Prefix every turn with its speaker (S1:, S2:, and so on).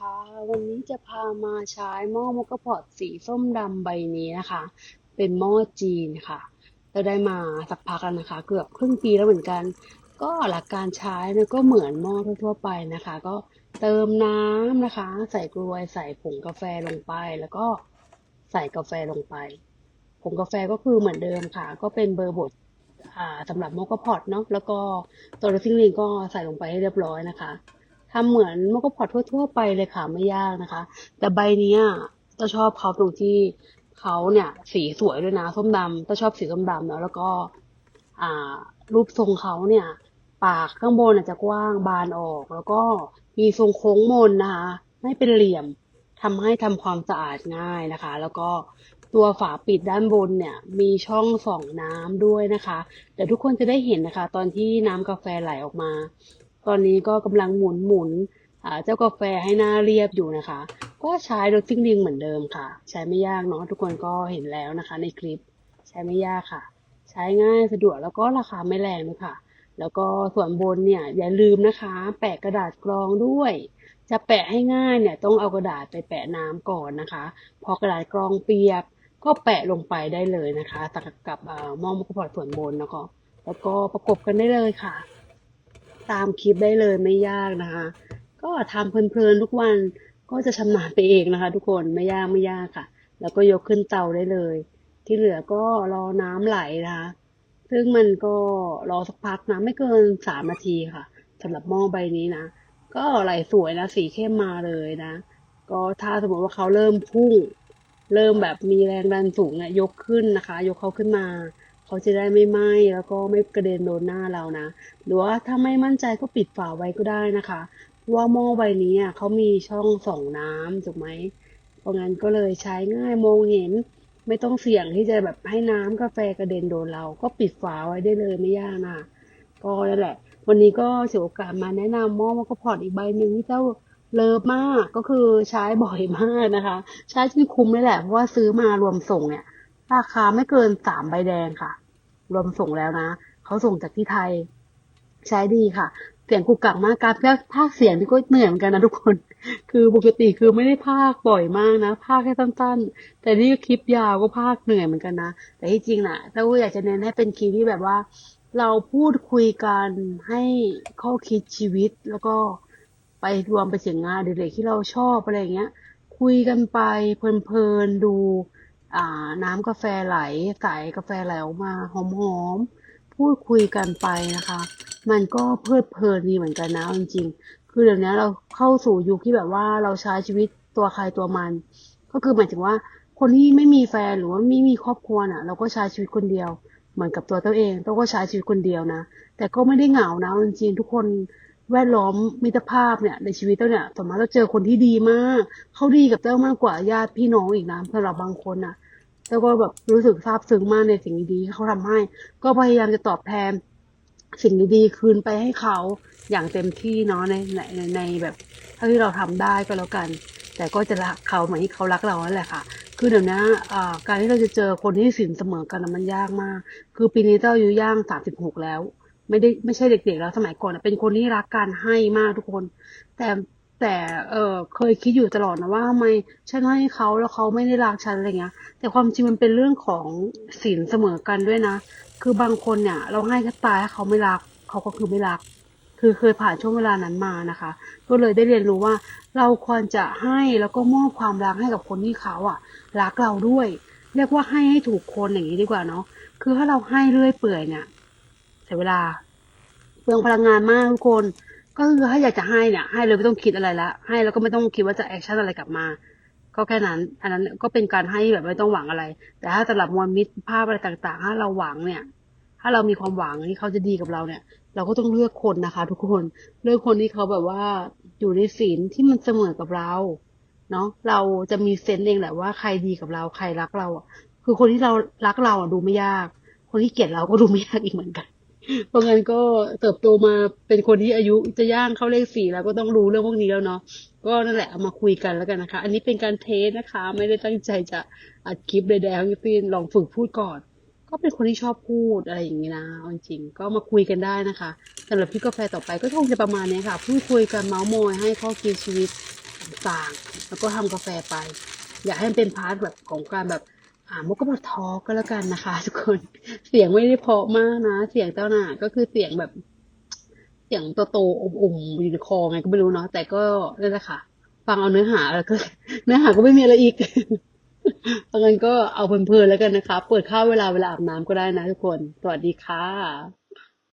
S1: คะวันนี้จะพามาใช้หม้อมกกพอดสีส้มดำใบนี้นะคะ เป็นหม้อจีนค่ะ เราได้มาสักพักแล้วนะคะ เกือบครึ่งปีแล้วเหมือนกัน ก็หลักการใช้เนี่ยก็เหมือนหม้อทั่วๆไปนะคะ ก็เติมน้ำนะคะ ใส่กลวยใส่ผงกาแฟลงไป แล้วก็ใส่กาแฟลงไป ผงกาแฟก็คือเหมือนเดิมค่ะ ก็เป็นเบอร์บดสำหรับมกกพอดเนาะแล้วก็ตัวรสซิ่งลิงก็ใส่ลงไปให้เรียบร้อยนะคะ ทำเหมือนมกกะพอดทั่วๆไปเลยค่ะไม่ยากนะคะ แต่ใบนี้จะชอบเขาตรงที่เขาเนี่ย สีสวยด้วยนะส้มดำจะชอบสีส้มดำเนาะแล้วก็ อ่า รูปทรงเขาเนี่ย ปากข้างบนอาจจะกว้างบานออก แล้วก็มีทรงโค้งมนนะคะไม่เป็นเหลี่ยมทำให้ทำความสะอาดง่ายนะคะ แล้วก็ตัวฝาปิดด้านบนเนี่ย มีช่องส่องน้ำด้วยนะคะเดี๋ยวทุกคนจะได้เห็นนะคะ ตอนที่น้ำกาแฟไหลออกมา ตอนนี้ก็กำลังหมุนหมุนเจ้ากาแฟให้หน้าเรียบอยู่นะคะ ก็ใช้รถซิ่งลิงเหมือนเดิมค่ะ ใช้ไม่ยากเนาะทุกคนก็เห็นแล้วนะคะ ในคลิปใช้ไม่ยากค่ะ ใช้ง่ายสะดวกแล้วก็ราคาไม่แรงด้วยค่ะ แล้วก็ส่วนบนเนี่ยอย่าลืมนะคะ แปะกระดาษกรองด้วย จะแปะให้ง่ายเนี่ยต้องเอากระดาษไปแปะน้ำก่อนนะคะ พอกระดาษกรองเปียกก็แปะลงไปได้เลยนะคะ ตักกับเอ่อหม้อมะกพอดส่วนบนแล้วก็แล้วก็ประกบกันได้เลยค่ะ ตามคลิปได้เลยไม่ยากนะคะ ก็ทำเพลินๆทุกวันก็จะชำนาญไปเองนะคะ ทุกคนไม่ยากไม่ยากค่ะ แล้วก็ยกขึ้นเตาได้เลย ที่เหลือก็รอน้ำไหลนะคะ ซึ่งมันก็รอสักพักนะไม่เกินสามนาทีค่ะสำหรับหม้อใบนี้นะ ก็ไหลสวยนะสีเข้มมาเลยนะ ก็ถ้าสมมติว่าเขาเริ่มพุ่ง เริ่มแบบมีแรงดันสูงเนี่ยยกขึ้นนะคะ ยกเขาขึ้นมา เขาจะได้ไม่ไหม้แล้วก็ไม่กระเด็นโดนหน้าเรานะ หรือว่าถ้าไม่มั่นใจก็ปิดฝาไว้ก็ได้นะคะว่าหม้อใบนี้อะเขามีช่องส่องน้ำถูกไหมเพราะงั้นก็เลยใช้ง่ายมองเห็น ไม่ต้องเสี่ยงที่จะแบบให้น้ำกาแฟกระเด็นโดนเรา ก็ปิดฝาไว้ได้เลยไม่ยากนะก็นั่นแหละ วันนี้ก็เฉวยโอกาสมาแนะนำหม้อมะกะพอดอีกใบหนึ่งที่เจ้าเลิฟมากก็คือใช้บ่อยมากนะคะ ใช้จนคุ้มเลยแหละเพราะว่าซื้อมารวมส่งเนี่ย ราคาไม่เกินสามใบแดงค่ะ รวมส่งแล้วนะ เขาส่งจากที่ไทย ใช้ดีค่ะ เสียงกุกกักมากการแล้วภาคเสียงนี่ก็เหนื่อยเหมือนกันนะทุกคน คือปกติคือไม่ได้ภาคบ่อยมากนะ ภาคแค่สั้นๆ แต่นี่คลิปยาวก็ภาคเหนื่อยเหมือนกันนะ แต่ที่จริงน่ะถ้าอยากจะเน้นให้เป็นคลิปที่แบบว่า เราพูดคุยกันให้ข้อคิดชีวิตแล้วก็ไปรวมไปถึงงานอดิเรกที่เราชอบอะไรอย่างเงี้ย คุยกันไปเพลินๆดู น้ำกาแฟไหลใสกาแฟไหลออกมาหอมๆพูดคุยกันไปนะคะ มันก็เพลิดเพลินดีเหมือนกันนะจริงๆ คือเดี๋ยวนี้เราเข้าสู่ยุคที่แบบว่าเราใช้ชีวิตตัวใครตัวมัน ก็คือหมายถึงว่าคนที่ไม่มีแฟนหรือว่าไม่มีครอบครัวน่ะ เราก็ใช้ชีวิตคนเดียว เหมือนกับตัวตัวเองตัวก็ใช้ชีวิตคนเดียวนะแต่ก็ไม่ได้เหงานะจริงๆทุกคน แวดล้อมมิตรภาพเนี่ยในชีวิตเต้าเนี่ยสมมติเราเจอคนที่ดีมาก เขาดีกับเต้ามากกว่าญาติพี่น้องอีกนะสำหรับบางคนน่ะแล้วก็แบบรู้สึกซาบซึ้งมากในสิ่งดีๆที่เขาทำให้ ก็พยายามจะตอบแทนสิ่งดีๆคืนไปให้เขาอย่างเต็มที่เนาะในในในในแบบเท่าที่เราทำได้ก็แล้วกัน แต่ก็จะรักเขาเหมือนที่เขารักเรานั่นแหละค่ะ คือเดี๋ยวนี้อ่าการที่เราจะเจอคนที่สินเสมอกันมันยากมาก คือปีนี้เจ้าอายุย่างสามสิบหกแล้ว ไม่ได้ไม่ใช่เด็กๆแล้วสมัยก่อนเป็นคนที่รักการให้มากทุกคน แต่แต่เออเคยคิดอยู่ตลอดนะว่าทำไมฉันให้เขาแล้วเขาไม่ได้รักฉันอะไรเงี้ย แต่ความจริงมันเป็นเรื่องของศีลเสมอกันด้วยนะ คือบางคนเนี่ย เราให้แค่ตายเขาไม่รัก เขาก็คือไม่รัก คือเคยผ่านช่วงเวลานั้นมานะคะ ก็เลยได้เรียนรู้ว่า เราควรจะให้แล้วก็มอบความรักให้กับคนที่เขาอะรักเราด้วย เรียกว่าให้ให้ถูกคนอย่างนี้ดีกว่าเนาะคือถ้าเราให้เรื่อยเปื่อยเนี่ย สียเวลา เปลืองพลังงานมากทุกคน ก็คือถ้าอยากจะให้เนี่ย ให้เลยไม่ต้องคิดอะไรละให้แล้วก็ไม่ต้องคิดว่าจะแอคชั่นอะไรกลับมาก็แค่นั้น อันนั้นก็เป็นการให้แบบไม่ต้องหวังอะไร แต่ถ้าสำหรับมวลมิตรภาพอะไรต่างๆ ถ้าเราหวังเนี่ย ถ้าเรามีความหวังที่เขาจะดีกับเราเนี่ย เราก็ต้องเลือกคนนะคะ ทุกคน เลือกคนที่เขาแบบว่าอยู่ในศีลที่มันเสมอกับเรา เนาะ เราจะมีเซนส์เองแหละว่าใครดีกับเรา ใครรักเราอะคือคนที่เรารักเราอะดูไม่ยาก คนที่เกลียดเราก็ดูไม่ยากอีกเหมือนกัน เพราะงั้นก็เติบโตมาเป็นคนที่อายุจะย่างเข้าเลขสี่แล้วก็ต้องรู้เรื่องพวกนี้แล้วเนาะก็นั่นแหละเอามาคุยกันแล้วกันนะคะ อันนี้เป็นการเทสนะคะ ไม่ได้ตั้งใจจะอัดคลิปใดๆทั้งสิ้นลองฝึกพูดก่อน ก็เป็นคนที่ชอบพูดอะไรอย่างนี้นะจริงๆก็มาคุยกันได้นะคะสำหรับพี่กาแฟต่อไปก็คงจะประมาณนี้ค่ะพูดคุยกันเมาส์มอยให้ข้อคิดชีวิตต่างๆแล้วก็ทำกาแฟไป อยากให้มันเป็นพาร์ทแบบของการแบบ มกก็มาทอก็แล้วกันนะคะ ทุกคนเสียงไม่ได้เพาะมากนะ เสียงเจ้าหน้าก็คือเสียงแบบ เสียงโตๆอมๆอยู่ในคอไงก็ไม่รู้เนาะแต่ก็นั่นแหละค่ะ ฟังเอาเนื้อหาแล้วก็ เนื้อหาก็ไม่มีอะไรอีกเพราะงั้นก็เอาเพลินๆแล้วกันนะคะ เปิดข้าวเวลาเวลาอาบน้ำก็ได้นะทุกคน สวัสดีค่ะ